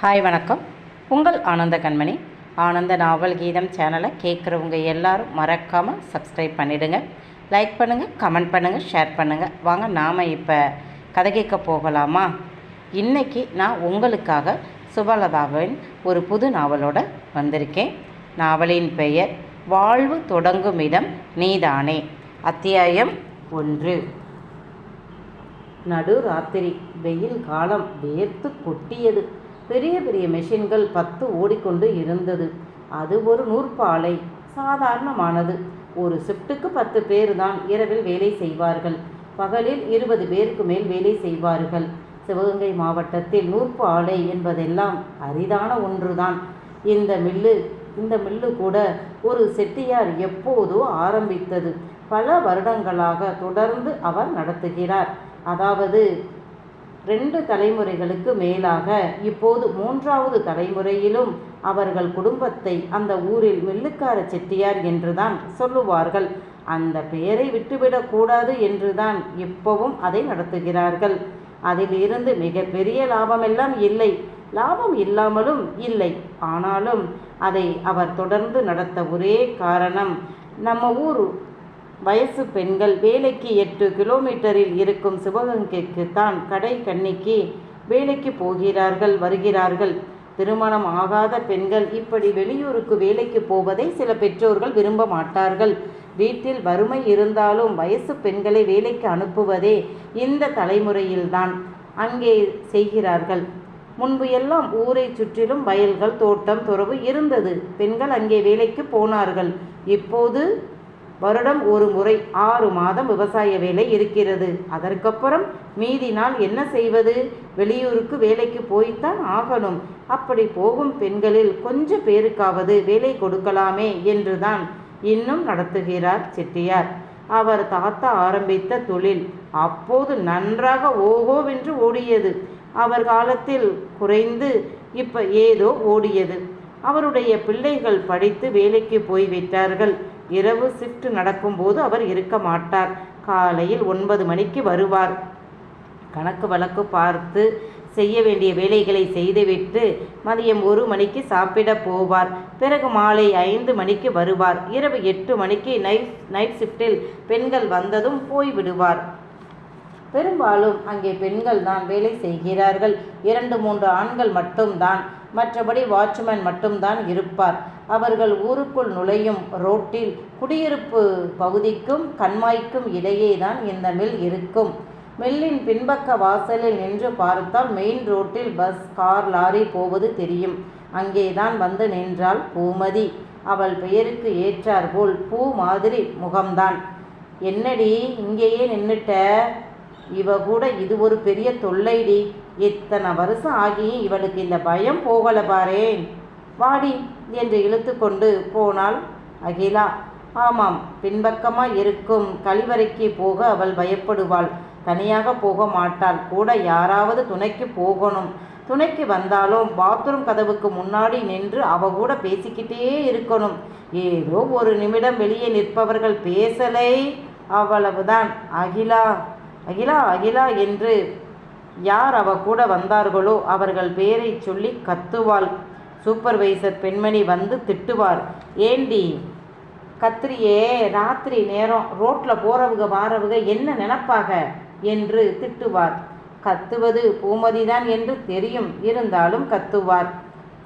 Hi வணக்கம். உங்கள் ஆனந்த கண்மணி. ஆனந்த நாவல் கீதம் சேனலை கேட்குறவங்க எல்லாரும் மறக்காமல் சப்ஸ்கிரைப் பண்ணிவிடுங்க லைக் பண்ணுங்கள் கமெண்ட் பண்ணுங்கள் ஷேர் பண்ணுங்கள் வாங்க நாம் இப்போ கதை கேட்க போகலாமா? இன்றைக்கி நான் உங்களுக்காக சுபலதாவின் ஒரு புது நாவலோட வந்திருக்கேன். நாவலின் பெயர் வாழ்வு தொடங்கும் இடம் நீதானே? அத்தியாயம் ஒன்று. நடு ராத்திரி வெயில் காலம் வேர்த்து கொட்டியது. பெரிய பெரிய மெஷின்கள் பத்து ஓடிக்கொண்டு இருந்தது. அது ஒரு நூற்பாலை சாதாரணமானது. ஒரு ஷிஃப்ட்டுக்கு பத்து பேர் தான் இரவில் வேலை செய்வார்கள். பகலில் இருபது பேருக்கு மேல் வேலை செய்வார்கள். சிவகங்கை மாவட்டத்தில் நூற்பு ஆலை என்பதெல்லாம் அரிதான ஒன்றுதான். இந்த மில்லு இந்த மில்லு கூட ஒரு செட்டியார் எப்போதோ ஆரம்பித்தது. பல வருடங்களாக தொடர்ந்து அவர் நடத்துகிறார். அதாவது ரெண்டு தலைமுறைகளுக்கு மேலாக இப்போது மூன்றாவது தலைமுறையிலும் அவர்கள் குடும்பத்தை அந்த ஊரில் மில்லுக்கார செட்டியார் என்றுதான் சொல்லுவார்கள். அந்த பெயரை விட்டுவிடக்கூடாது என்றுதான் இப்பவும் அதை நடத்துகிறார்கள். அதிலிருந்து மிகப்பெரிய லாபமெல்லாம் இல்லை. லாபம் இல்லாமலும் இல்லை. ஆனாலும் அதை அவர் தொடர்ந்து நடத்த ஒரே காரணம் நம்ம ஊர் வயசு பெண்கள் வேலைக்கு எட்டு கிலோமீட்டரில் இருக்கும் சிவகங்கைக்கு தான் கடை கண்ணிக்கு வேலைக்கு போகிறார்கள் வருகிறார்கள். திருமணம் ஆகாத பெண்கள் இப்படி வெளியூருக்கு வேலைக்கு போவதை சில பெற்றோர்கள் விரும்ப மாட்டார்கள். வீட்டில் வறுமை இருந்தாலும் வயசு பெண்களை வேலைக்கு அனுப்புவதே இந்த தலைமுறையில்தான் அங்கே செய்கிறார்கள். முன்பு எல்லாம் ஊரை சுற்றிலும் வயல்கள் தோட்டம் துறவு இருந்தது. பெண்கள் அங்கே வேலைக்கு போனார்கள். இப்போது வருடம் ஒரு முறை ஆறு மாதம் விவசாய வேலை இருக்கிறது. அதற்கப்புறம் மீதி நாள் என்ன செய்வது? வெளியூருக்கு வேலைக்கு போய்த்தான் ஆகணும். அப்படி போகும் பெண்களில் கொஞ்ச பேருக்காவது வேலை கொடுக்கலாமே என்றுதான் இன்னும் நடத்துகிறார் செட்டியார். அவர் தாத்தா ஆரம்பித்த தொழில் அப்போது நன்றாக ஓஹோவென்று ஓடியது. அவர் காலத்தில் குறைந்து இப்ப ஏதோ ஓடியது. அவருடைய பிள்ளைகள் படித்து வேலைக்கு போய்விட்டார்கள். இரவு ஷிஃப்ட் நடக்கும்போது அவர் இருக்க மாட்டார். காலையில் ஒன்பது மணிக்கு வருவார். கணக்கு வழக்கு பார்த்து செய்ய வேண்டிய வேலைகளை செய்துவிட்டு மதியம் ஒரு மணிக்கு சாப்பிட போவார். பிறகு மாலை ஐந்து மணிக்கு வருவார். இரவு எட்டு மணிக்கு நைட் நைட் ஷிஃப்டில் பெண்கள் வந்ததும் போய் விடுவார். பெரும்பாலும் அங்கே பெண்கள் தான் வேலை செய்கிறார்கள். இரண்டு மூன்று ஆண்கள் மட்டும்தான். மற்றபடி வாட்ச்மேன் மட்டும்தான் இருப்பார். அவர்கள் ஊருக்குள் நுழையும் ரோட்டில் குடியிருப்பு பகுதிக்கும் கண்மாய்க்கும் இடையே தான் இந்த மில் இருக்கும். மில்லின் பின்பக்க வாசலில் நின்று பார்த்தால் மெயின் ரோட்டில் பஸ் கார் லாரி போவது தெரியும். அங்கேதான் வந்து நின்றாள் பூமதி. அவள் பெயருக்கு ஏற்றாற்போல் பூ மாதிரி முகம்தான். என்னடி இங்கேயே நின்னுட்ட? இவ கூட இது ஒரு பெரிய தொல்லைடி. இத்தனை வருஷம் ஆகியும் இவளுக்கு இந்த பயம் போகல பாரேன். வாடி என்று இழுத்து கொண்டு போனாள் அகிலா. ஆமாம் பின்பக்கமாக இருக்கும் கழிவறைக்கு போக அவள் பயப்படுவாள். தனியாக போக மாட்டாள். கூட யாராவது துணைக்கு போகணும். துணைக்கு வந்தாலும் பாத்ரூம் கதவுக்கு முன்னாடி நின்று அவ கூட பேசிக்கிட்டே இருக்கணும். ஏதோ ஒரு நிமிடம் வெளியே நிற்பவர்கள் பேசலை. அவ்வளவுதான் அகிலா. அகிலா அகிலா என்று யார் அவ கூட வந்தார்களோ அவர்கள் பேரை சொல்லி கத்துவாள். சூப்பர்வைசர் பெண்மணி வந்து திட்டுவார். ஏண்டி கத்திரியே ராத்திரி நேரம் ரோட்டில் போகிறவங்க வாரவங்க என்ன நினப்பாக? என்று திட்டுவார். கத்துவது பூமதிதான் என்று தெரியும். இருந்தாலும் கத்துவார்.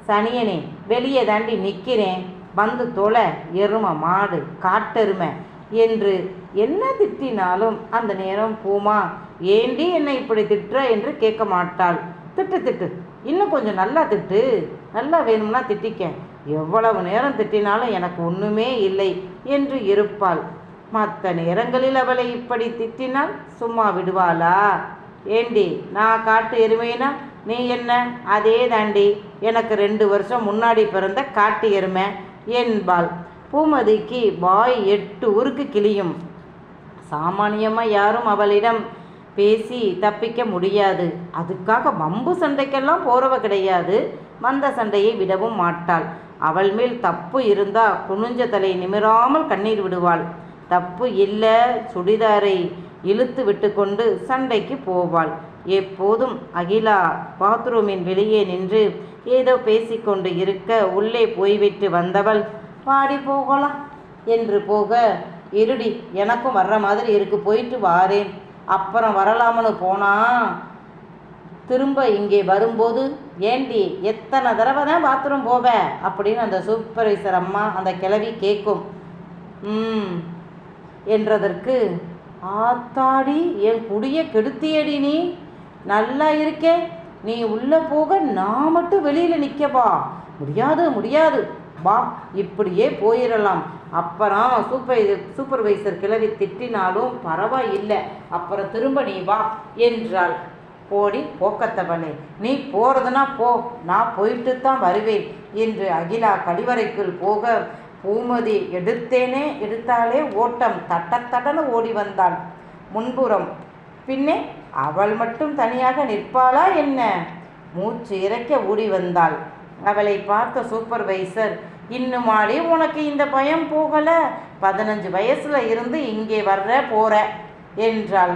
சனியனே வெளியே தாண்டி நிற்கிறேன் வந்து தொலை எருமை மாடு காட்டெருமை. என்று என்ன திட்டினாலும் அந்த நேரம் பூமா ஏண்டி என்னை இப்படி திட்டுற? என்று கேட்க மாட்டாள். திட்டு திட்டு. இன்னும் கொஞ்சம் நல்லா திட்டு. நல்லா வேணும்னா திட்டிக்க. எவ்வளவு நேரம் திட்டினாலும் எனக்கு ஒன்றுமே இல்லை என்று இருப்பாள். மற்ற நேரங்களில் அவளை இப்படி திட்டினால் சும்மா விடுவாளா? ஏண்டி நான் காட்டு எருமைனா நீ என்ன? அதே தாண்டி எனக்கு ரெண்டு வருஷம் முன்னாடி பிறந்த காட்டு எருமை என்பாள். பூமதிக்கு வாய் எட்டு ஊருக்கு கிளியும். சாமானியமாக யாரும் அவளிடம் பேசி தப்பிக்க முடியாது. அதுக்காக வம்பு சண்டைக்கெல்லாம் போகிறவ கிடையாது. வந்த சண்டையை விடவும் மாட்டாள். அவள் மேல் தப்பு இருந்தா குனிஞ்ச தலை நிமிராமல் கண்ணீர் விடுவாள். தப்பு இல்லை சுடிதாரை இழுத்து விட்டுக்கொண்டு சண்டைக்கு போவாள். எப்போதும் அகிலா பாத்ரூமின் வெளியே நின்று ஏதோ பேசிக்கொண்டு இருக்க உள்ளே போய்விட்டு வந்தவள் பாடி போகலாம் என்று போக இருடி எனக்கும் வர்ற மாதிரி இருக்கு போயிட்டு வாரேன். அப்புறம் வரலாமனு போனா. திரும்ப இங்கே வரும்போது ஏண்டி எத்தனை தடவை தான் பாத்ரூம் போவேன் அப்படின்னு அந்த சூப்பர்வைசர் அம்மா அந்த கிளவி கேட்கும் ம் என்றதற்கு ஆத்தாடி என் குடிய கெடுத்தியடி நீ. நல்லா இருக்கே. நீ உள்ளே போக நான் மட்டும் வெளியில் நிற்கவா முடியாது முடியாது. வா இப்படியே போயிடலாம் அப்புறம் சூப்பர் சூப்பர்வைசர் கிளவி திட்டினாலும் பரவாயில்லை. அப்புறம் திரும்ப நீ வா என்றாள். போடி போக்கத்தவளே நீ போகிறதுனா போ. நான் போயிட்டு தான் வருவேன் என்று அகிலா கழிவறைக்குள் போக பூமதி எடுத்தேனே எடுத்தாலே ஓட்டம் தட்ட தடன ஓடி வந்தாள். முன்புறம் பின்னே அவள் மட்டும் தனியாக நிற்பாளா என்ன? மூச்சு இறைக்க ஓடி வந்தாள். அவளை பார்த்த சூப்பர்வைசர் இன்னுமாலே உனக்கு இந்த பயம் போகல? பதினஞ்சு வயசுல இருந்து இங்கே வர்ற போற என்றாள்.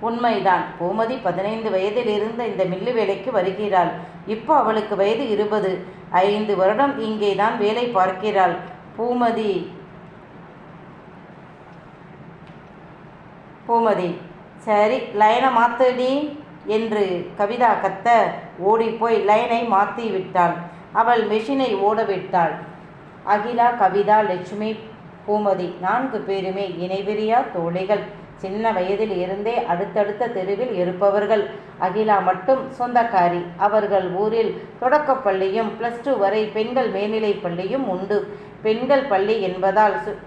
உண்மைதான். பூமதி பதினைந்து வயதில் இருந்த இந்த மில்லு வேலைக்கு வருகிறாள். இப்போ அவளுக்கு வயது இருபது. ஐந்து வருடம் இங்கே தான் வேலை பார்க்கிறாள். பூமதி பூமதி சரி லைனை மாத்துடி என்று கவிதா கத்த ஓடிப்போய் லைனை மாற்றி விட்டாள். அவள் மெஷினை ஓடவிட்டாள். அகிலா கவிதா லட்சுமி பூமதி நான்கு பேருமே இணைவெறியா தோழிகள். சின்ன வயதில் இருந்தே அடுத்தடுத்த தெருவில் இருப்பவர்கள். அகிலா மட்டும் சொந்தக்காரி. அவர்கள் ஊரில் தொடக்கப்பள்ளியும் ப்ளஸ் டூ வரை பெண்கள் மேல்நிலை பள்ளியும் உண்டு. பெண்கள் பள்ளி என்பதால் சு-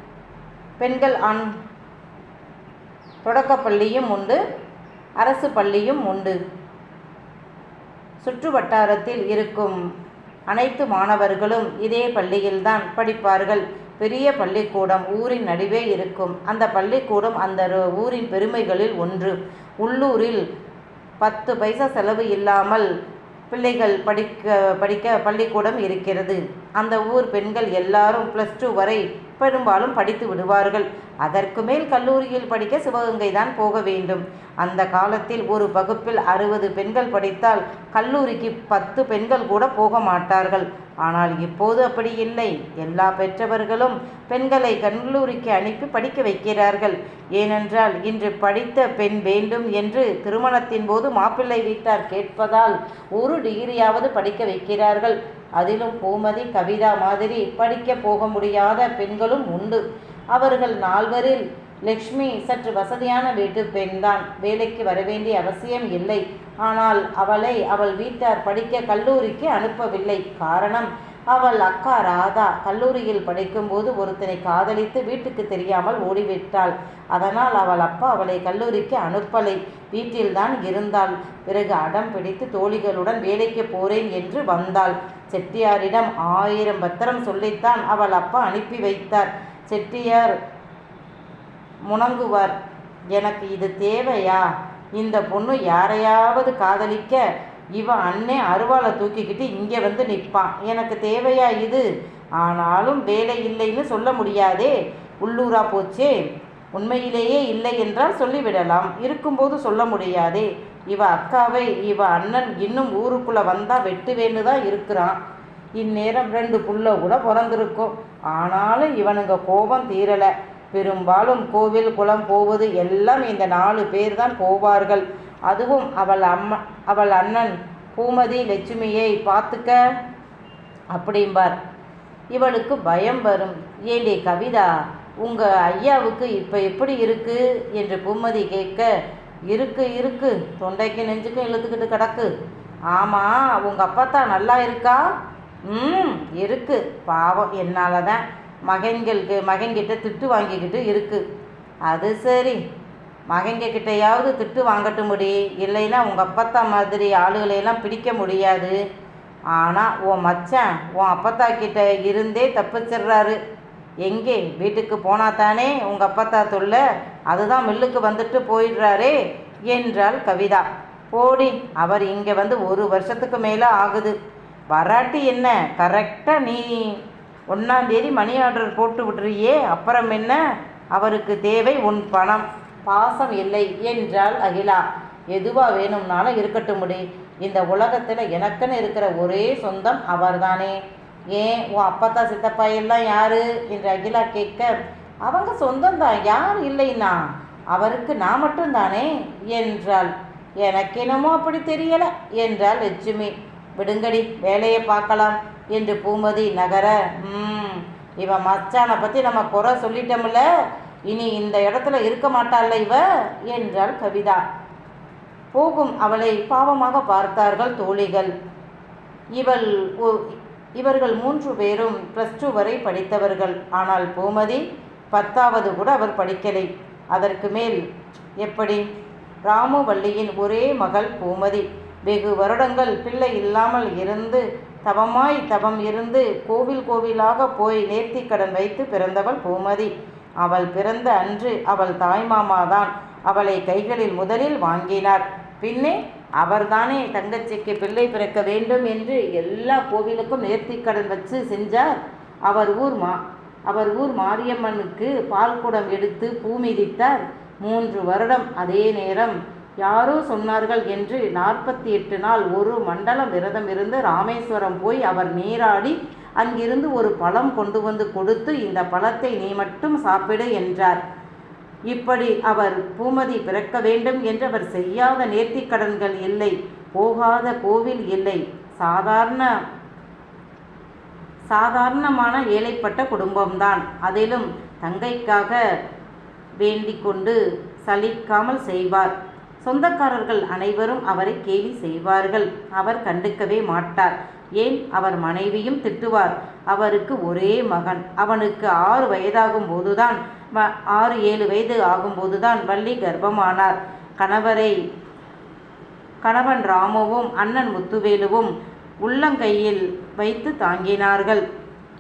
பெண்கள் ஆண் தொடக்கப்பள்ளியும் உண்டு அரசு பள்ளியும் உண்டு. சுற்று வட்டாரத்தில் இருக்கும் அனைத்து மாணவர்களும் இதே பள்ளியில்தான் படிப்பார்கள். பெரிய பள்ளிக்கூடம் ஊரின் நடுவே இருக்கும். அந்த பள்ளிக்கூடம் அந்த ஊரின் பெருமைகளில் ஒன்று. உள்ளூரில் பத்து பைசா செலவு இல்லாமல் பிள்ளைகள் படிக்க படிக்க பள்ளிக்கூடம் இருக்கிறது. அந்த ஊர் பெண்கள் எல்லாரும் ப்ளஸ் டூ வரை பெரும்பாலும் படித்து விடுவார்கள். அதற்கு மேல் கல்லூரியில் படிக்க சிவகங்கை தான் போக வேண்டும். அந்த காலத்தில் ஒரு வகுப்பில் அறுபது பெண்கள் படித்தால் கல்லூரிக்கு பத்து பெண்கள் கூட போக மாட்டார்கள். ஆனால் இப்போது அப்படி இல்லை. எல்லா பெற்றவர்களும் பெண்களை கல்லூரிக்கு அனுப்பி படிக்க வைக்கிறார்கள். ஏனென்றால் இன்று படித்த பெண் வேண்டும் என்று திருமணத்தின் போது மாப்பிள்ளை வீட்டார் கேட்பதால் ஒரு டிகிரியாவது படிக்க வைக்கிறார்கள். அதிலும் பூமதி கவிதா மாதிரி படிக்க போக முடியாத பெண்களும் உண்டு. அவர்கள் நால்வரில் லக்ஷ்மி சற்று வசதியான வீட்டு பெண்தான். வேலைக்கு வரவேண்டிய அவசியம் இல்லை. ஆனால் அவளை அவள் வீட்டார் படிக்க கல்லூரிக்கு அனுப்பவில்லை. காரணம் அவள் அக்கா ராதா கல்லூரியில் படிக்கும்போது ஒருத்தனை காதலித்து வீட்டுக்கு தெரியாமல் ஓடிவிட்டாள். அதனால் அவள் அப்பா அவளை கல்லூரிக்கு அனுப்பலை. வீட்டில்தான் இருந்தாள். பிறகு அடம் பிடித்து தோழிகளுடன் வேலைக்கு போறேன் என்று வந்தாள். செட்டியாரிடம் ஆயிரம் பத்திரம் சொல்லித்தான் அவள் அப்பா அனுப்பி வைத்தார். செட்டியார் முணங்குவார். எனக்கு இது தேவையா? இந்த பொண்ணு யாரையாவது காதலிக்க இவன் அண்ணே அருவாளை தூக்கிக்கிட்டு இங்கே வந்து நிற்பான். எனக்கு தேவையா இது? ஆனாலும் வேலை இல்லைன்னு சொல்ல முடியாதே. உள்ளூரா போச்சே. உண்மையிலேயே இல்லை என்றால் சொல்லிவிடலாம். இருக்கும்போது சொல்ல முடியாதே. இவ அக்காவை இவ அண்ணன் இன்னும் ஊருக்குள்ளே வந்தால் வெட்டுவேன்னு தான் இருக்கிறான். இந்நேரம் ரெண்டு புள்ள கூட பிறந்திருக்கும். ஆனாலும் இவனுங்க கோபம் தீரலை. பெரும்பாலும் கோவில் குளம் போவது எல்லாம் இந்த நாலு பேர் தான் போவார்கள். அதுவும் அவள் அம்மா அவள் அண்ணன். பூமதி லட்சுமியை பார்த்துக்க. அப்படிம்பார். இவளுக்கு பயம் வரும். ஏண்டி கவிதா உங்கள் ஐயாவுக்கு இப்போ எப்படி இருக்கு? என்று பூமதி கேட்க இருக்கு இருக்கு. தொண்டைக்கு நெஞ்சுக்கும் இழுத்துக்கிட்டு கிடக்கு. ஆமாம் உங்கள் அப்பத்தா நல்லா இருக்கா? ம் இருக்கு. பாவம் என்னால் தான் மகன்களுக்கு மகன்கிட்ட திட்டு வாங்கிக்கிட்டு இருக்கு. அது சரி. மகங்க கிட்டையாவது திட்டு வாங்கட்டும் முடி இல்லைன்னா உங்கள் அப்பத்தா மாதிரி ஆளுகளையெல்லாம் பிடிக்க முடியாது. ஆனால் உன் மச்சான் உன் அப்பத்தா கிட்ட இருந்தே தப்பிச்சிடுறாரு எங்கே? வீட்டுக்கு போனா தானே உங்கள் அப்பத்தா தொல்ல? அதுதான் மில்லுக்கு வந்துட்டு போயிடுறாரே என்றாள் கவிதா. போடி அவர் இங்கே வந்து ஒரு வருஷத்துக்கு மேலே ஆகுது. வராட்டி என்ன? கரெக்டாக நீ ஒன்றாந்தேதி மணி ஆர்டர் போட்டு விட்றியே அப்புறம் என்ன? அவருக்கு தேவை உன் பணம். பாசம் இல்லை என்றாள் அகிலா. எதுவா வேணும்னாலும் இருக்கட்டும் முடி இந்த உலகத்தில் எனக்குன்னு இருக்கிற ஒரே சொந்தம் அவர்தானே. ஏன் உன் அப்பத்தா சித்தப்பா எல்லாம் யாரு? என்று அகிலா கேட்க அவங்க சொந்தம்தான் யார் இல்லைன்னா? அவருக்கு நான் மட்டும்தானே? என்றாள். எனக்கு என்னமோ அப்படி தெரியல என்றாள் லட்சுமி. விடுங்கடி வேலையை பார்க்கலாம் என்று பூமதி நகர ம் இவன் மச்சானை பற்றி நம்ம குறை சொல்லிட்டோம்ல. இனி இந்த இடத்துல இருக்க மாட்டாள் இவ? என்றாள் கவிதா. போகும் அவளை பாவமாக பார்த்தார்கள் தோழிகள். இவள் இவர்கள் மூன்று பேரும் ப்ளஸ் டூ வரை படித்தவர்கள். ஆனால் பூமதி பத்தாவது கூட அவர் படிக்கலை. அதற்கு மேல் எப்படி? ராமுவல்லியின் ஒரே மகள் பூமதி. வெகு வருடங்கள் பிள்ளை இல்லாமல் இருந்து தவமாய் தவம் இருந்து கோவில் கோவிலாக போய் நேர்த்திக்கடன் வைத்து பிறந்தவள் பூமதி. அவள் பிறந்த அன்று அவள் தாய்மாமாதான் அவளை கைகளில் முதலில் வாங்கினார். பின்னே அவர்தானே தங்கச்சிக்கு பிள்ளை பிறக்க வேண்டும் என்று எல்லா கோவிலுக்கும் நேர்த்திக்கடன் வச்சு செஞ்சார். அவர் ஊர் மா அவர் ஊர் மாரியம்மனுக்கு பால் குடம் எடுத்து பூமிதித்தார் மூன்று வருடம் அதே நேரம் யாரோ சொன்னார்கள் என்று நாற்பத்தி எட்டு நாள் ஒரு மண்டலம் விரதம் இருந்து ராமேஸ்வரம் போய் அவர் நீராடி அங்கிருந்து ஒரு பழம் கொண்டு வந்து கொடுத்து இந்த பழத்தை நீ மட்டும் சாப்பிடு என்றார். இப்படி அவர் பூமதி பிறக்க வேண்டும் என்றவர் அவர் செய்யாத நேர்த்திக்கடன்கள் இல்லை போகாத கோவில் இல்லை. சாதாரண சாதாரணமான ஏழைப்பட்ட குடும்பம்தான். அதிலும் தங்கைக்காக வேண்டிக் கொண்டு சலிக்காமல் செய்வார். சொந்தக்காரர்கள் அனைவரும் அவரை கேலி செய்வார்கள். அவர் கண்டுக்கவே மாட்டார். ஏன் அவர் மனைவியும் திட்டுவார்? அவருக்கு ஒரே மகன். அவனுக்கு ஆறு வயதாகும் போதுதான் ஆறு ஏழு வயது ஆகும்போதுதான் வள்ளி கர்ப்பமானார். கணவரை கணவன் ராமுவும் அண்ணன் முத்துவேலுவும் உள்ளங்கையில் வைத்து தாங்கினார்கள்.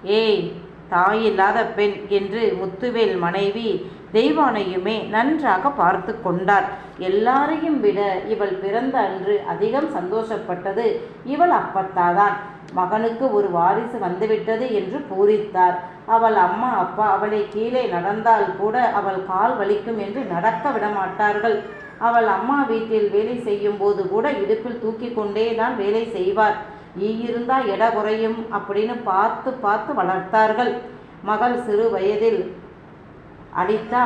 ஏய் தாயில்லாத பெண் என்று முத்துவேல் மனைவி தெய்வானையுமே நன்றாக பார்த்து கொண்டார். எல்லாரையும் விட இவள் பிறந்த அன்று அதிகம் சந்தோஷப்பட்டது இவள் அப்பத்தாதான். மகனுக்கு ஒரு வாரிசு வந்துவிட்டது என்று பூரித்தார். அவள் அம்மா அப்பா அவளை கீழே நடந்தால் கூட அவள் கால் வலிக்கும் என்று நடக்க விட மாட்டார்கள் அவள் அம்மா வீட்டில் வேலை செய்யும் போது கூட இடுப்பில் தூக்கி கொண்டே தான் வேலை செய்வார். ஈ இருந்தால் எடை குறையும் அப்படின்னு பார்த்து பார்த்து வளர்த்தார்கள். மகள் சிறு வயதில் அடித்தா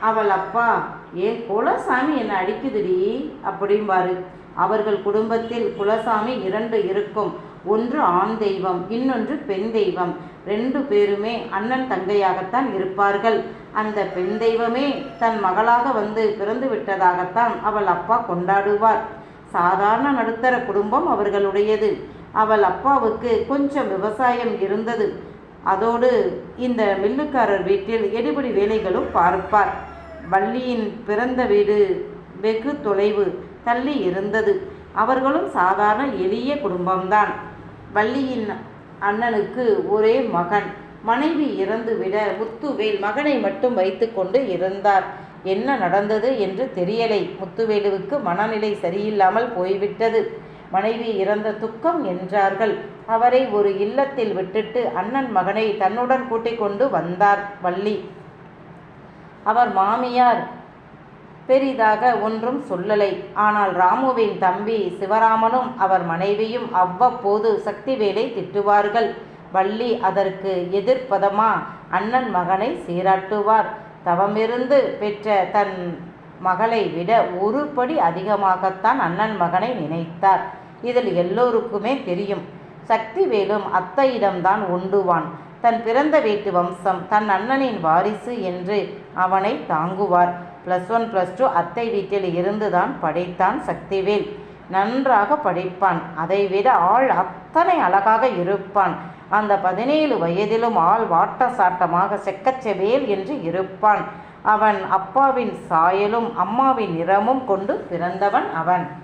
அவள் அப்பா ஏன் குலசாமி என்னை அடிக்குதுடி? அப்படிம்பாரு. அவர்கள் குடும்பத்தில் குலசாமி இரண்டு இருக்கும். ஒன்று ஆண் தெய்வம் இன்னொன்று பெண் தெய்வம். ரெண்டு பேருமே அண்ணன் தங்கையாகத்தான் இருப்பார்கள். அந்த பெண் தெய்வமே தன் மகளாக வந்து பிறந்து விட்டதாகத்தான் அவள் அப்பா கொண்டாடுவார். சாதாரண நடுத்தர குடும்பம் அவர்களுடையது. அவள் அப்பாவுக்கு கொஞ்சம் விவசாயம் இருந்தது. அதோடு இந்த மில்லுக்காரர் வீட்டில் எடுபிடி வேலைகளும் பார்ப்பார். வள்ளியின் பிறந்த வீடு வெகு தொலைவு தள்ளி இருந்தது. அவர்களும் சாதாரண எளிய குடும்பம்தான். வள்ளியின் அண்ணனுக்கு ஒரே மகன். மனைவி இறந்துவிட முத்துவேல் மகனை மட்டும் வைத்துக்கொண்டு இருந்தார். என்ன நடந்தது என்று தெரியலை. முத்துவேலுவுக்கு மனநிலை சரியில்லாமல் போய்விட்டது. மனைவி இறந்த துக்கம் என்றார்கள். அவரை ஒரு இல்லத்தில் விட்டுட்டு அண்ணன் மகனை தன்னுடன் கூட்டிக் கொண்டு வந்தார் வள்ளி. அவர் மாமியார் பெரிதாக ஒன்றும் சொல்லலை. ஆனால் ராமுவின் தம்பி சிவராமனும் அவர் மனைவியும் அவ்வப்போது சக்திவேலை திட்டுவார்கள். வள்ளி அதற்கு எதிர்ப்பதமா? அண்ணன் மகனை சீராட்டுவார். தவமிருந்து பெற்ற தன் மகளை விட ஒரு படி அதிகமாகத்தான் அண்ணன் மகனை நினைத்தார். இதில் எல்லோருக்குமே தெரியும். சக்திவேலும் அத்தையிடம்தான் உண்டுவான். தன் பிறந்த வீட்டு வம்சம் தன் அண்ணனின் வாரிசு என்று அவனை தாங்குவார். ப்ளஸ் ஒன் ப்ளஸ் டூ அத்தை வீட்டில் இருந்துதான் படைத்தான் சக்திவேல். நன்றாக படிப்பான். அதைவிட ஆள் அத்தனை அழகாக இருப்பான். அந்த பதினேழு வயதிலும் ஆள் வாட்ட சாட்டமாக செக்கச்செவேல் என்று இருப்பான். அவன் அப்பாவின் சாயலும் அம்மாவின் நிறமும் கொண்டு பிறந்தவன் அவன்.